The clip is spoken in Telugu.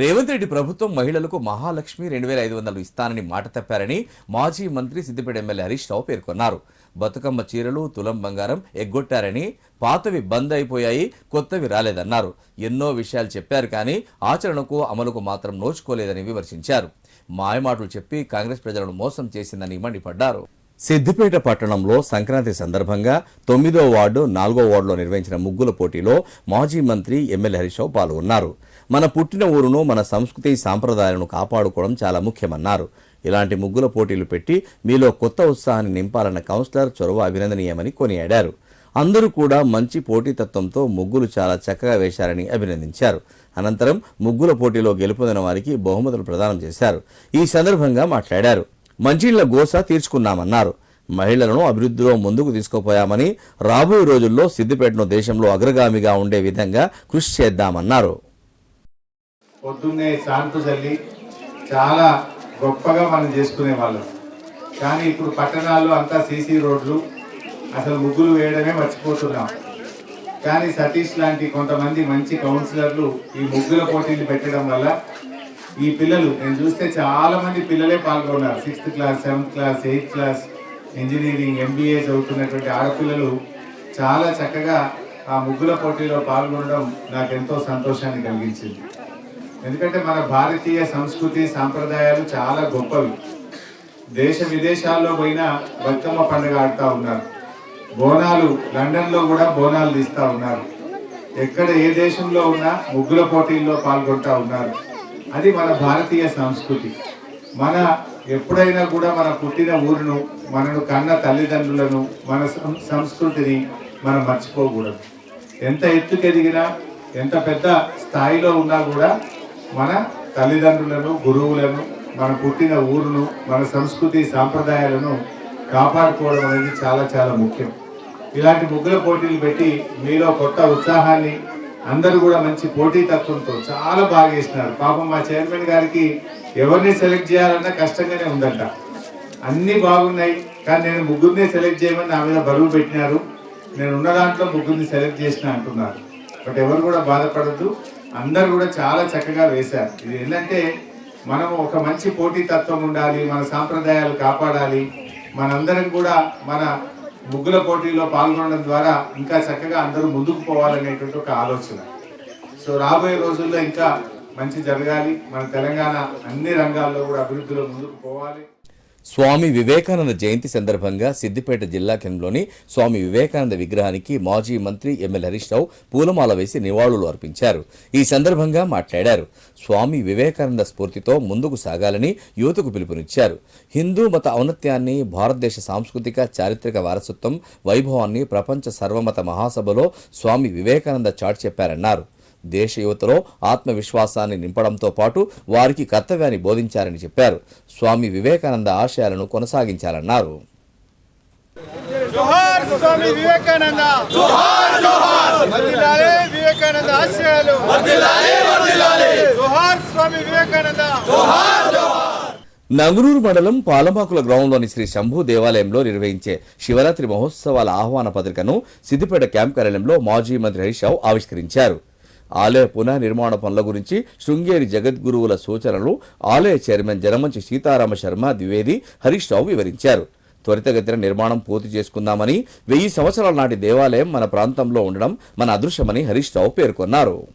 రేవంత్ రెడ్డి ప్రభుత్వం మహిళలకు మహాలక్ష్మి రెండు వేల ఐదు వందలు ఇస్తానని మాట తప్పారని మాజీ మంత్రి సిద్దిపేట ఎమ్మెల్యే హరీష్ రావు పేర్కొన్నారు. బతుకమ్మ చీరలు తులం బంగారం ఎగ్గొట్టారని పాతవి బంద్ అయిపోయాయి కొత్తవి రాలేదన్నారు. ఎన్నో విషయాలు చెప్పారు కానీ ఆచరణకు అమలుకు మాత్రం నోచుకోలేదని విమర్శించారు. మాయమాటలు చెప్పి కాంగ్రెస్ ప్రజలను మోసం చేసిందని మండిపడ్డారు. సిద్దిపేట పట్టణంలో సంక్రాంతి సందర్భంగా తొమ్మిదో వార్డు నాలుగో వార్డులో నిర్వహించిన ముగ్గుల పోటీలో మాజీ మంత్రి ఎమ్మెల్యే హరీష్ రావు పాల్గొన్నారు. మన పుట్టిన ఊరును మన సంస్కృతి సాంప్రదాయాలను కాపాడుకోవడం చాలా ముఖ్యమన్నారు. ఇలాంటి ముగ్గుల పోటీలు పెట్టి మీలో కొత్త ఉత్సాహాన్ని నింపాలన్న కౌన్సిలర్ చొరవ అభినందనీయమని కొనియాడారు. అందరూ కూడా మంచి పోటీతత్వంతో ముగ్గులు చాలా చక్కగా వేశారని అభినందించారు. అనంతరం ముగ్గుల పోటీలో గెలుపొందిన వారికి బహుమతులు ప్రదానం చేశారు. ఈ సందర్భంగా మాట్లాడారు. మంచిళ్ళ గోస తీర్చుకున్నామన్నారు. మహిళలను అభివృద్ధిలో ముందుకు తీసుకుపోయామని రాబోయే రోజుల్లో సిద్దిపేటను దేశంలో అగ్రగామిగా ఉండే విధంగా కృషి చేద్దామన్నారు. పొద్దున్నే శాంతు చల్లి చాలా గొప్పగా మనం చేసుకునే వాళ్ళం కానీ ఇప్పుడు పట్టణాల్లో అంతా సీసీ రోడ్లు అసలు ముగ్గులు వేయడమే మర్చిపోతున్నాం. కానీ సతీష్ లాంటి కొంతమంది మంచి కౌన్సిలర్లు ఈ ముగ్గుల పోటీలు పెట్టడం వల్ల ఈ పిల్లలు నేను చూస్తే చాలా మంది పిల్లలే పాల్గొన్నారు. Sixth class seventh class eighth class engineering MBA చదువుతున్నటువంటి ఆడపిల్లలు చాలా చక్కగా ఆ ముగ్గుల పోటీలో పాల్గొనడం నాకు ఎంతో సంతోషాన్ని కలిగించింది. ఎందుకంటే మన భారతీయ సంస్కృతి సాంప్రదాయాలు చాలా గొప్పవి. దేశ విదేశాల్లో పోయినా బతుకమ్మ పండుగ ఆడుతూ ఉన్నారు. బోనాలు లండన్లో కూడా బోనాలు తీస్తూ ఉన్నారు. ఎక్కడ ఏ దేశంలో ఉన్నా ముగ్గుల పోటీల్లో పాల్గొంటూ ఉన్నారు. అది మన భారతీయ సంస్కృతి. మన ఎప్పుడైనా కూడా మన పుట్టిన ఊరును మనను కన్న తల్లిదండ్రులను మన సం- సంస్కృతిని మనం మర్చిపోకూడదు. ఎంత ఎత్తుకెదిగినా ఎంత పెద్ద స్థాయిలో ఉన్నా కూడా మన తల్లిదండ్రులను గురువులను మన పుట్టిన ఊరును మన సంస్కృతి సాంప్రదాయాలను కాపాడుకోవడం అనేది చాలా చాలా ముఖ్యం. ఇలాంటి ముగ్గుల పోటీలు పెట్టి మీలో కొత్త ఉత్సాహాన్ని అందరూ కూడా మంచి పోటీతత్వంతో చాలా బాగా చేసినారు. పాపం మా చైర్మన్ గారికి ఎవరిని సెలెక్ట్ చేయాలన్నా కష్టంగానే ఉందంట. అన్నీ బాగున్నాయి కానీ నేను ముగ్గురిని సెలెక్ట్ చేయమని నా మీద బరువు పెట్టినారు. నేను ఉన్న దాంట్లో ముగ్గురిని సెలెక్ట్ చేసిన అంటున్నారు. బట్ ఎవరు కూడా బాధపడద్దు. అందరు కూడా చాలా చక్కగా వేశారు. ఇది ఏంటంటే మనం ఒక మంచి పోటీతత్వం ఉండాలి మన సాంప్రదాయాలు కాపాడాలి మనందరం కూడా మన ముగ్గుల పోటీలో పాల్గొనడం ద్వారా ఇంకా చక్కగా అందరూ ముందుకు పోవాలనేటువంటి ఒక ఆలోచన. సో రాబోయే రోజుల్లో ఇంకా మంచి జరగాలి. మన తెలంగాణ అన్ని రంగాల్లో కూడా అభివృద్ధిలో ముందుకు పోవాలి. స్వామి వివేకానంద జయంతి సందర్భంగా సిద్దిపేట జిల్లా కేంద్రంలోని స్వామి వివేకానంద విగ్రహానికి మాజీ మంత్రి ఎమ్మెల్యే హరీష్ రావు పూలమాల వేసి నివాళులు అర్పించారు. ఈ సందర్భంగా మాట్లాడారు. స్వామి వివేకానంద స్ఫూర్తితో ముందుకు సాగాలని యువతకు పిలుపునిచ్చారు. హిందూ మత ఔన్నత్యాన్ని భారతదేశ సాంస్కృతిక చారిత్రక వారసత్వం వైభవాన్ని ప్రపంచ సర్వమత మహాసభలో స్వామి వివేకానంద చాటి చెప్పారన్నారు. దేశ యువతలో ఆత్మవిశ్వాసాన్ని నింపడంతో పాటు వారికి కర్తవ్యాన్ని బోధించారని చెప్పారు. స్వామి వివేకానంద ఆశయాలను కొనసాగించాలన్నారు. జోహార్ స్వామి వివేకానంద. జోహార్ జోహార్. వర్ధిల్లాలి వివేకానంద ఆశయాలు. వర్ధిల్లాలి వర్ధిల్లాలి. జోహార్ స్వామి వివేకానంద. నంగునూరు మండలం పాలమాకుల గ్రామంలోని శ్రీ శంభు దేవాలయంలో నిర్వహించే శివరాత్రి మహోత్సవాల ఆహ్వాన పత్రికను సిద్దిపేట క్యాంప్ కార్యాలయంలో మాజీ మంత్రి హరీష్ రావు ఆవిష్కరించారు. ఆలయ పునః నిర్మాణ పనుల గురించి శృంగేరి జగద్గురువుల సూచనలు ఆలయ చైర్మన్ జనమంచి సీతారామ శర్మ ద్వివేది హరీష్ రావు వివరించారు. త్వరితగతిన నిర్మాణం పూర్తి చేసుకుందామని వెయ్యి సంవత్సరాల నాటి దేవాలయం మన ప్రాంతంలో ఉండడం మన అదృశ్యమని హరీష్ రావు పేర్కొన్నారు.